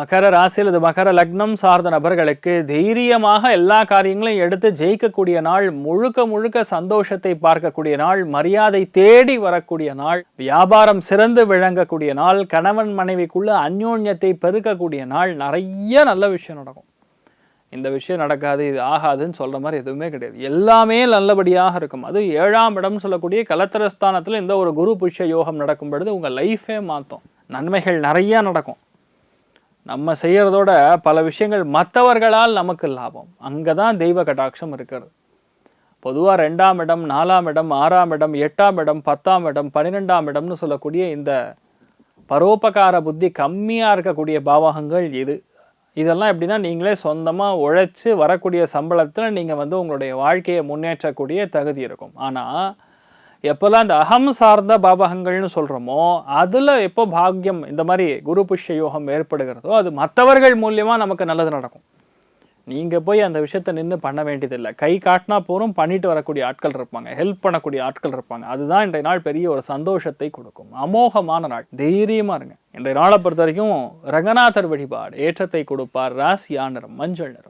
மகர ராசி அல்லது மகர லக்னம் சார்ந்த நபர்களுக்கு தைரியமாக எல்லா காரியங்களையும் எடுத்து ஜெயிக்கக்கூடிய நாள் முழுக்க முழுக்க சந்தோஷத்தை பார்க்கக்கூடிய நாள் மரியாதை தேடி வரக்கூடிய நாள் வியாபாரம் சிறந்து விளங்கக்கூடிய நாள் கணவன் மனைவிக்குள்ள அந்யோன்யத்தை பெருக்கக்கூடிய நாள் நிறைய நல்ல விஷயம் நடக்கும். இந்த விஷயம் நடக்காது இது ஆகாதுன்னு சொல்ற மாதிரி எதுவுமே கிடையாது. எல்லாமே நல்லபடியாக இருக்கும். அது ஏழாம் இடம் சொல்லக்கூடிய கலத்திரஸ்தானத்தில் இந்த ஒரு குரு புஷ்ய யோகம் நடக்கும் பொழுது உங்கள் லைஃபே மாற்றும் நன்மைகள் நிறையா நடக்கும். நம்ம செய்கிறதோட பல விஷயங்கள் மற்றவர்களால் நமக்கு லாபம். அங்கே தான் தெய்வ கடாட்சம் இருக்கிறது. பொதுவாக ரெண்டாம் இடம் நாலாம் இடம் ஆறாம் இடம் எட்டாம் இடம் பத்தாம் இடம் பன்னிரெண்டாம் இடம்னு சொல்லக்கூடிய இந்த பரோபகார புத்தி கம்மியாக இருக்கக்கூடிய பாவகங்கள் இது. இதெல்லாம் எப்படின்னா நீங்களே சொந்தமாக உழைச்சி வரக்கூடிய சம்பளத்தில் நீங்கள் வந்து உங்களுடைய வாழ்க்கையை முன்னேற்றக்கூடிய தகுதி இருக்கும். ஆனால் எப்போல்லாம் இந்த அகம் சார்ந்த பாவகங்கள்னு சொல்கிறோமோ அதில் எப்போ பாக்கியம் இந்த மாதிரி குரு புஷ்ய யோகம் ஏற்படுகிறதோ அது மற்றவர்கள் மூலியமாக நமக்கு நல்லது நடக்கும். நீங்கள் போய் அந்த விஷயத்தை நின்று பண்ண வேண்டியதில்லை. கை காட்டினா போகிறோம் பண்ணிட்டு வரக்கூடிய ஆட்கள் இருப்பாங்க ஹெல்ப் பண்ணக்கூடிய ஆட்கள் இருப்பாங்க. அதுதான் இன்றைய நாள் பெரிய ஒரு சந்தோஷத்தை கொடுக்கும். அமோகமான நாள். தைரியமாக இருங்க. இன்றைய நாளை பொறுத்த வரைக்கும் ரங்கநாதர் வழிபாடு ஏற்றத்தை கொடுப்பார். ராசியா நிறம் மஞ்சள் நிறம்.